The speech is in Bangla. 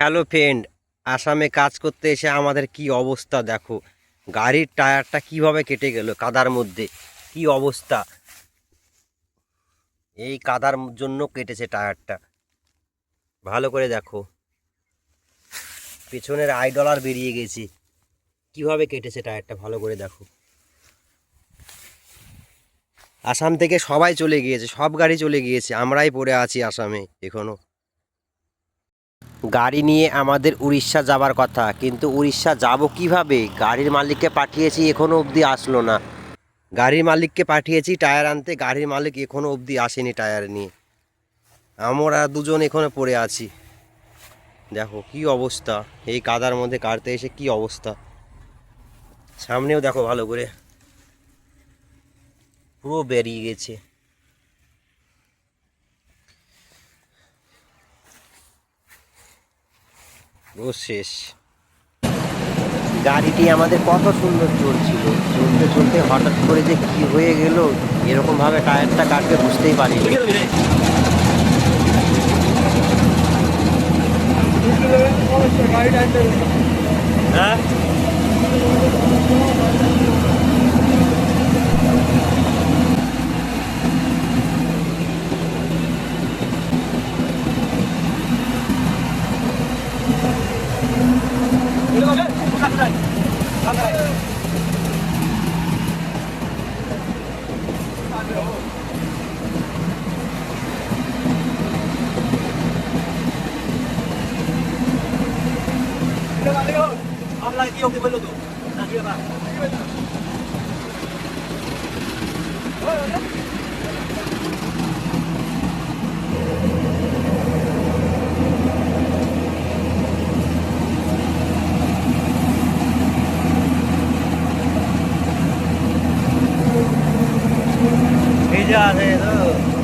হ্যালো ফ্রেন্ড আসামে কাজ করতে এসে আমাদের কি অবস্থা দেখো। গাড়ির টায়ারটা কীভাবে কেটে গেল কাদার মধ্যে? কি অবস্থা? এই কাদার জন্য কেটেছে টায়ারটা। ভালো করে দেখো। পেছনের আইডলার বেরিয়ে গেছে। কীভাবে কেটেছে টায়ারটা ভালো করে দেখো। আসাম থেকে সবাই চলে গিয়েছে, সব গাড়ি চলে গিয়েছে, আমরাই পড়ে আছি আসামে এখনও। গাড়ি নিয়ে আমাদের উড়িষ্যা যাবার কথা। কিন্তু উড়িষ্যা যাব কীভাবে? গাড়ির মালিককে পাঠিয়েছি এখনও অবধি আসলো না। গাড়ির মালিককে পাঠিয়েছি, টায়ার আনতে। গাড়ির মালিক এখনও অবধি আসেনি টায়ার নিয়ে। আমরা দুজন এখানে পড়ে আছি। দেখো, কি অবস্থা। এই কাদার মধ্যে কাটতে এসে কি অবস্থা। সামনেও দেখো ভালো করে। পুরো বেরিয়ে গেছে। শেষ। গাড়িটি আমাদের কত সুন্দর চলছিল। চলতে চলতে হঠাৎ করে যে কি হয়ে গেল এরকম ভাবে টায়ারটা কাটবে বুঝতেই পারি হ্যাঁ? Apalagi yung kibalo to. Nakira ba? Oh, oh, Media thế thôi